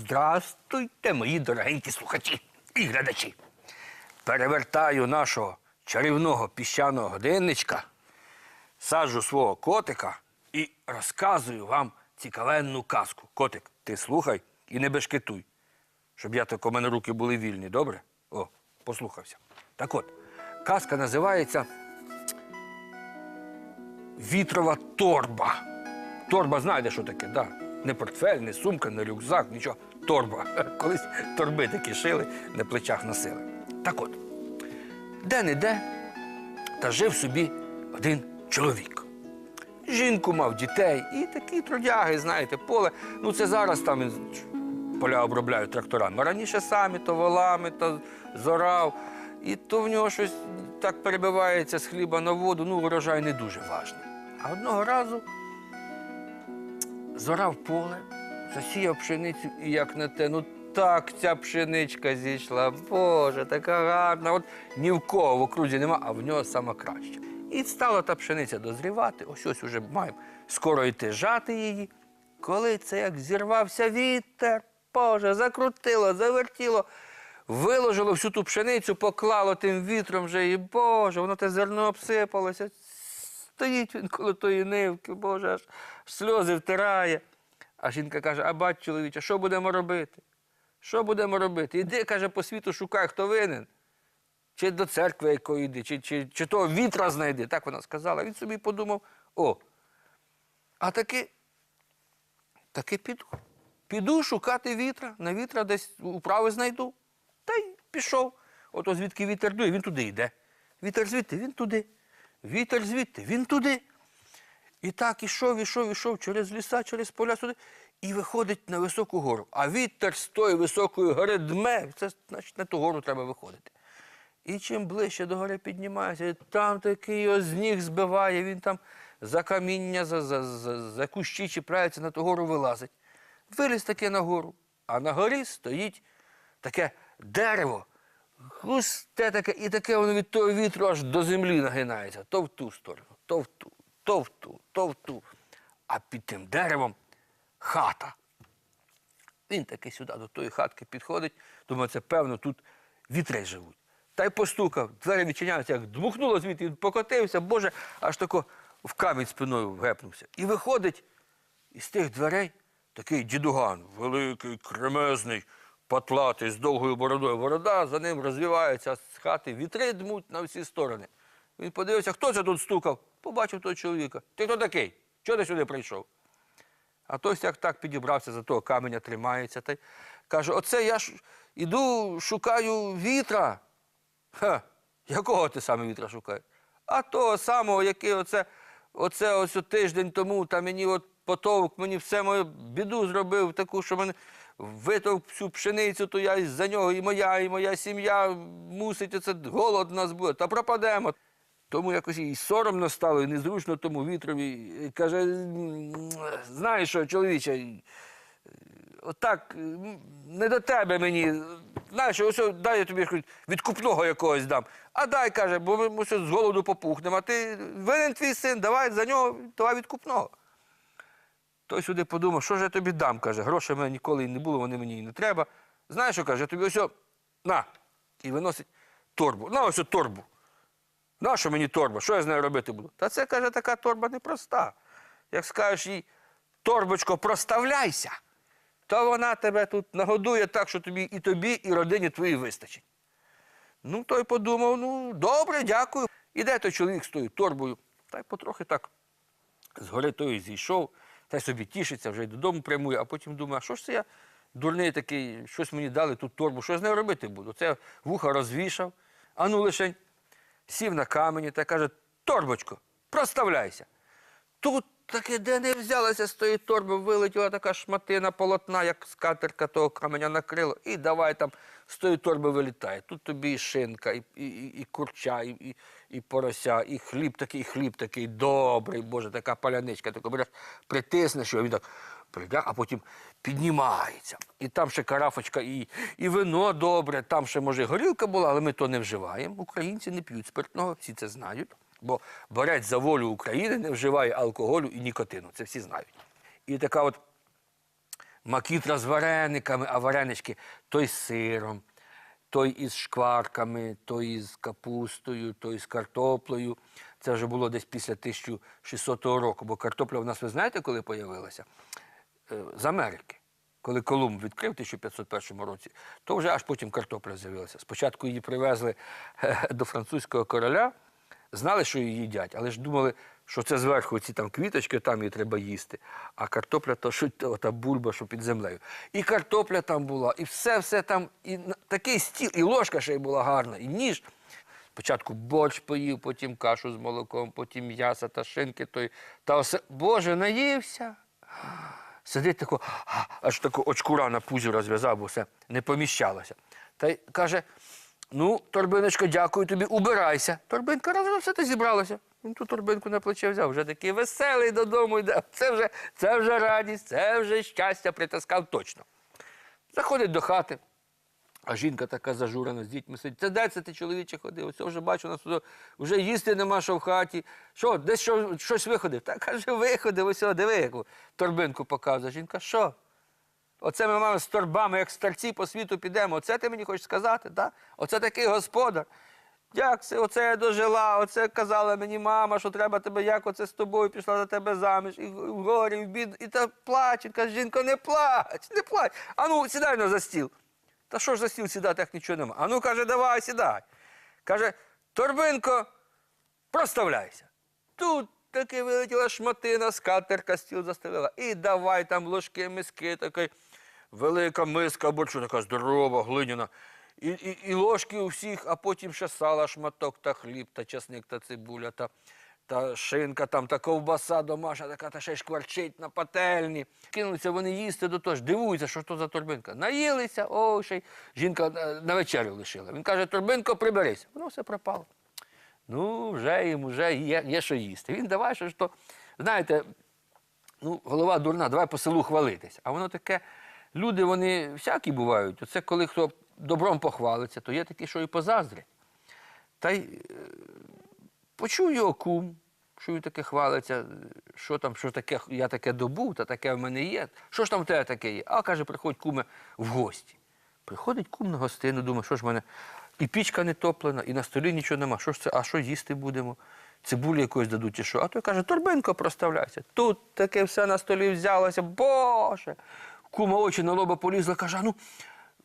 Здрастуйте, мої дорогенькі слухачі і глядачі. Перевертаю нашого чарівного піщаного годинничка, саджу свого котика і розказую вам цікавенну казку. Котик, ти слухай і не бешкетуй, щоб я так у мене руки були вільні, добре? О, послухався. Так от, казка називається Вітрова торба. Торба знаєте, що таке? Да. Не портфель, не сумка, не рюкзак, нічого. Торба. Колись торби такі шили, на плечах носили. Так от, де-не-де, та жив собі один чоловік. Жінку мав дітей і такі трудяги, знаєте, поле. Ну це зараз там поля обробляють тракторами. Раніше самі то волами, то зорав. І то в нього щось так перебивається з хліба на воду, ну, урожай не дуже важний. А одного разу зорав поле, засіяв пшеницю і як на те, ну так ця пшеничка зійшла. Боже, така гарна. От ні в кого в окрузі нема, а в нього сама краща. І стала та пшениця дозрівати, ось ось уже маємо скоро йти жати її. Коли це як зірвався вітер, Боже, закрутило, завертіло, виложило всю ту пшеницю, поклало тим вітром вже, і Боже, воно те зерно обсипалося. Стоїть він коло тої нивки, Боже, аж сльози втирає. А жінка каже: а бать, чоловіче, що будемо робити? Що будемо робити? Іди, каже, по світу шукай, хто винен. Чи до церкви якої йди, чи, чи, чи того вітра знайди. Так вона сказала. Він собі подумав: о, а таки, таки піду. Піду шукати вітра, на вітра десь управи знайду. Та й пішов. Ото звідки вітер дує, він туди йде. Вітер звідти, він туди. Вітер звідти, він туди. І так ішов, ішов, ішов через ліса, через поля сюди, і виходить на високу гору. А вітер з тої високої гори дме, це значить на ту гору треба виходити. І чим ближче до гори піднімається, там такий його з збиває, він там за каміння, за, за, за, за кущі чіпляється, на ту гору вилазить. Виліз таке на гору, а на горі стоїть таке дерево, густе таке, і таке воно від того вітру аж до землі нагинається. То в ту сторону, то в ту, то в ту, то в ту. А під тим деревом хата. Він таки сюди до тої хатки підходить, думає, це певно тут вітри живуть. Та й постукав, двері відчиняються, як дмухнуло звідти, він покотився, Боже, аж тако в камінь спиною вгепнувся. І виходить із тих дверей такий дідуган, великий, кремезний, патлатий, з довгою бородою. Борода, за ним розвивається з хати, вітри дмуть на всі сторони. Він подивився, хто це тут стукав, побачив того чоловіка. Ти хто такий? Чого ти сюди прийшов? А той як так підібрався, за того каменя тримається. Та й каже: Оце я ж іду, шукаю вітра. Ха, якого ти саме вітра шукаєш? А того самого, який оце, оце ось тиждень тому та мені от потовк, мені все мою біду зробив, таку, що мене витовк всю пшеницю, то я за нього і моя, і моя сім'я мусить, оце голод у нас буде, та пропадемо. Тому якось і соромно стало, і незручно тому вітрові. Каже, знаєш що, чоловіче, отак не до тебе мені. Знаєш, ось дай я тобі відкупного якогось дам. А дай, каже, бо ми що з голоду попухнемо. А ти винен твій син, давай за нього, давай відкупного. Той сюди подумав, що ж я тобі дам, каже, грошей мене ніколи і не було, вони мені і не треба. Знаєш, що каже, я тобі ось, на, і виносить торбу. На ось о торбу. Нащо мені торба? Що я з нею робити буду? Та це, каже, така торба непроста. Як скажеш їй, торбочко, проставляйся, то вона тебе тут нагодує так, що тобі і тобі, і родині твоїй вистачить. Ну, той подумав, ну, добре, дякую. Іде той чоловік з тою торбою. Та й потрохи так з гори зійшов, та й собі тішиться, вже й додому прямує, а потім думає, а що ж це я дурний такий, щось мені дали тут торбу, що я з нею робити буду? Це вуха розвішав, а ну лишень сів на камені та каже: торбочко, проставляйся. Тут таки, де не взялася з тої торби, вилетіла така шматина полотна, як скатерка того каменя накрило, і давай там з тої торби вилітає. Тут тобі і шинка, і, і, і, і курча, і, і, і порося, і хліб такий, хліб такий добрий, Боже, така паляничка, таку береш, притиснеш його, він так прийде, а потім піднімається. І там ще карафочка, і, і вино добре, там ще, може, горілка була, але ми то не вживаємо. Українці не п'ють спиртного, всі це знають. Бо борець за волю України не вживає алкоголю і нікотину. Це всі знають. І така от макітра з варениками, а варенички той з сиром, той із шкварками, той із капустою, той з картоплею. Це вже було десь після 1600 року, бо картопля в нас, ви знаєте, коли з'явилася? Е, З Америки. Коли Колумб відкрив в 1501 році, то вже аж потім картопля з'явилася. Спочатку її привезли е, до французького короля, знали, що її їдять, але ж думали, що це зверху ці там квіточки, там її треба їсти. А картопля то що та бульба, що під землею. І картопля там була, і все, все там, і такий стіл, і ложка ще й була гарна, і ніж. Спочатку борщ поїв, потім кашу з молоком, потім м'ясо та шинки. Той, та осе... Боже, наївся. Сидить тако, аж таку очкура на пузі розв'язав, бо все не поміщалося. Та й каже: ну, торбиночко, дякую тобі, убирайся. Торбинка разом все те зібралося. Він ту торбинку на плече взяв, вже такий веселий додому йде. Це вже, це вже радість, це вже щастя притаскав точно. Заходить до хати. А жінка така зажурена з дітьми сидить. Це де це ти чоловіче ходив? Ось вже бачу нас тут, вже їсти нема що в хаті. Що, десь що, щось виходив? Та каже, виходив, ось диви, яку торбинку показує. Жінка, що? Оце ми маємо з торбами, як старці по світу підемо. Оце ти мені хочеш сказати, так? Оце такий господар. Як це, оце я дожила, оце казала мені мама, що треба тебе, як оце з тобою пішла до тебе заміж, і в горі, і в бід, і та плаче. Каже, жінка, не плач, не плач. А ну, сідай на за стіл. Та що ж за стіл сідати, як нічого нема? А ну, каже, давай, сідай. Каже, торбинко, проставляйся. Тут таки вилетіла шматина, скатерка стіл застелила. І давай там ложки, миски, така велика миска борщу, така здорова, глиняна. І, і, і ложки у всіх, а потім ще сала, шматок, та хліб, та чесник, та цибуля, та, та шинка, там, та ковбаса домашня, така та ще й шкварчить на пательні. Кинулися вони їсти до того ж, дивуються, що то за торбинка. Наїлися, о, ще й жінка е, на вечерю лишила. Він каже, торбинко, приберись. Воно все пропало. Ну, вже їм вже є, є що їсти. Він давай, що то, знаєте, ну, голова дурна, давай по селу хвалитись. А воно таке, люди, вони всякі бувають. Оце коли хто добром похвалиться, то є такі, що і позаздрять. Та й е, почув його кум, він таке хвалиться, що там, що таке, я таке добув, та таке в мене є. Що ж там в тебе таке є? А каже, приходь куме в гості. Приходить кум на гостину, думає, що ж в мене і пічка не топлена, і на столі нічого нема. Що ж це, а що їсти будемо? Цибулі якось дадуть чи що? А той каже, торбинко проставляйся. Тут таке все на столі взялося. Боже! Кума очі на лоба полізла, каже, ну,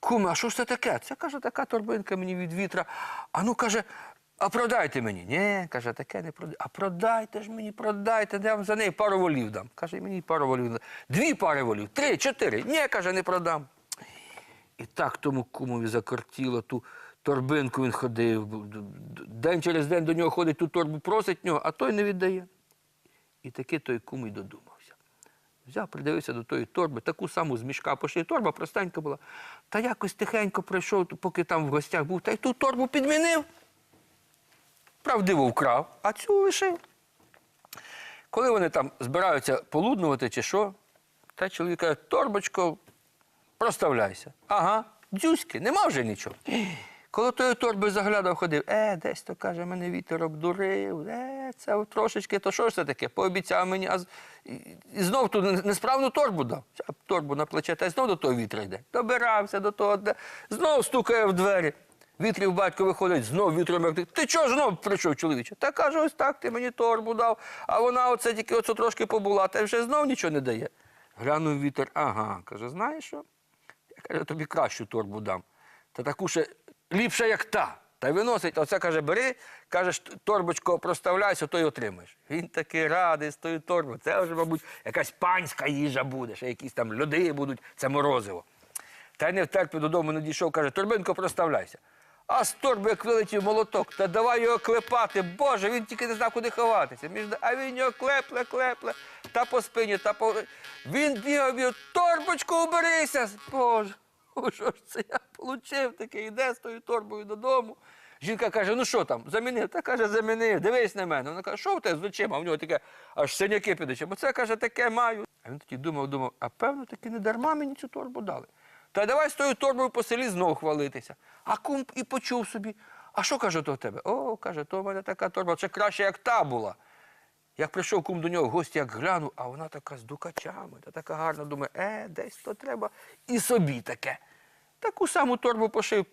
куме, а що ж це таке? Це каже, така торбинка мені від вітра. А ну каже, а продайте мені. Ні, каже, таке не продайте. А продайте ж мені, продайте, я вам за неї пару волів дам. Каже, мені пару волів. дам. Дві пари волів, три, чотири. Ні, каже, не продам. І так тому кумові закортіло ту торбинку він ходив. День через день до нього ходить, ту торбу просить нього, а той не віддає. І таки той кум і додумався. Взяв, придивився до тої торби, таку саму з мішка пошли. Торба простенька була. Та якось тихенько пройшов, поки там в гостях був, та й ту торбу підмінив. Правдиво вкрав, а цю лишив. Коли вони там збираються полуднувати чи що, та чоловік каже, торбочко, проставляйся. Ага, дзюськи, нема вже нічого. Коли тої торби заглядав, ходив, е, десь то каже, мене вітер обдурив, е, це трошечки, то що ж це таке? Пообіцяв мені, а і, знов ту несправну торбу дав. Торбу на плече, та й знов до того вітра йде. Добирався до того, де, знов стукає в двері. Вітрів батько виходить, знов вітром як ти. Чого знов прийшов, чоловіче? Та каже, ось так, ти мені торбу дав, а вона оце тільки оце трошки побула, та вже знов нічого не дає. Глянув вітер, ага, каже, знаєш що? Я каже, тобі кращу торбу дам. Та таку ще ліпше, як та. Та й виносить, оце каже, бери, кажеш, торбочку проставляйся, то й отримаєш. Він такий радий з тою торбою. Це вже, мабуть, якась панська їжа буде, ще якісь там льоди будуть, це морозиво. Та й не втерпів додому, не дійшов, каже, торбинко, проставляйся. А з торби, як вилетів молоток, та давай його клепати. Боже, він тільки не знав, куди ховатися. А він його клепле, клепле, та по спині, та по. Він бігав, бігав, торбочку уберися. Боже, що ж це я получив таке, йде з тою торбою додому. Жінка каже: ну що там, замінив? Та каже, замінив, дивись на мене. Вона каже, що в тебе з очима? В нього таке аж синяки під очима. Це каже, таке маю. А він тоді думав, думав, а певно, таки не дарма мені цю торбу дали. Та давай з тою торбою по селі знов хвалитися. А кум і почув собі. А що каже то в тебе? О, каже, то в мене така торба, це краще, як та була. Як прийшов кум до нього в гості, як глянув, а вона така з дукачами, та така гарна, думає, е, десь то треба і собі таке. Таку саму торбу пошив.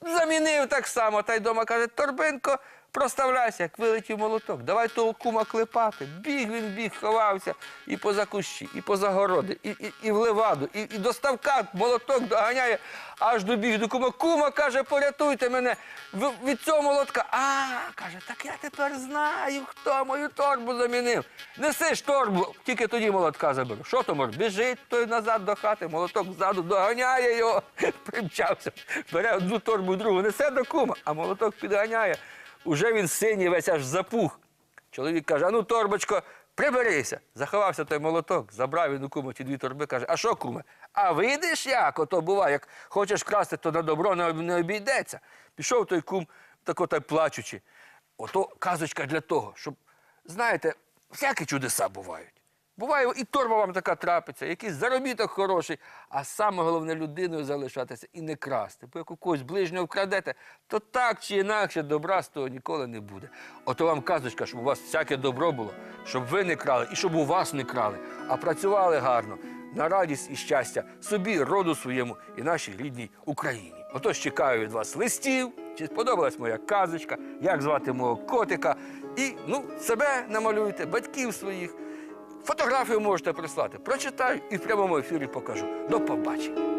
Замінив так само, та й дома каже, торбинко, проставляйся, як вилетів молоток. Давай того кума клепати. Біг він біг, ховався і поза кущі, і поза городи, і, і, і в леваду, і, і до ставка молоток доганяє, аж добіг до кума. Кума каже, порятуйте мене від цього молотка. А, каже, так я тепер знаю, хто мою торбу замінив. Неси ж торбу, тільки тоді молотка заберу. Що то може? Біжить той назад до хати, молоток ззаду доганяє його, примчався, бере одну торбу, другу, несе до кума, а молоток підганяє. Уже він синій весь аж запух. Чоловік каже: а ну, торбочко, приберися. Заховався той молоток, забрав він у кума ті дві торби, каже, а що, куме? А видиш як? Ото буває, як хочеш красти, то на добро не обійдеться. Пішов той кум, тако та плачучи. Ото казочка для того, щоб, знаєте, всякі чудеса бувають. Буває, і торба вам така трапиться, якийсь заробіток хороший, а саме головне людиною залишатися і не красти. Бо як у когось ближнього вкрадете, то так чи інакше добра з того ніколи не буде. Ото вам казочка, щоб у вас всяке добро було, щоб ви не крали і щоб у вас не крали, а працювали гарно на радість і щастя собі, роду своєму і нашій рідній Україні. Отож чекаю від вас листів. Чи сподобалась моя казочка, як звати мого котика. І ну, себе намалюйте, батьків своїх. Фотографію можете прислати. Прочитаю і в прямому ефірі покажу. До побачення.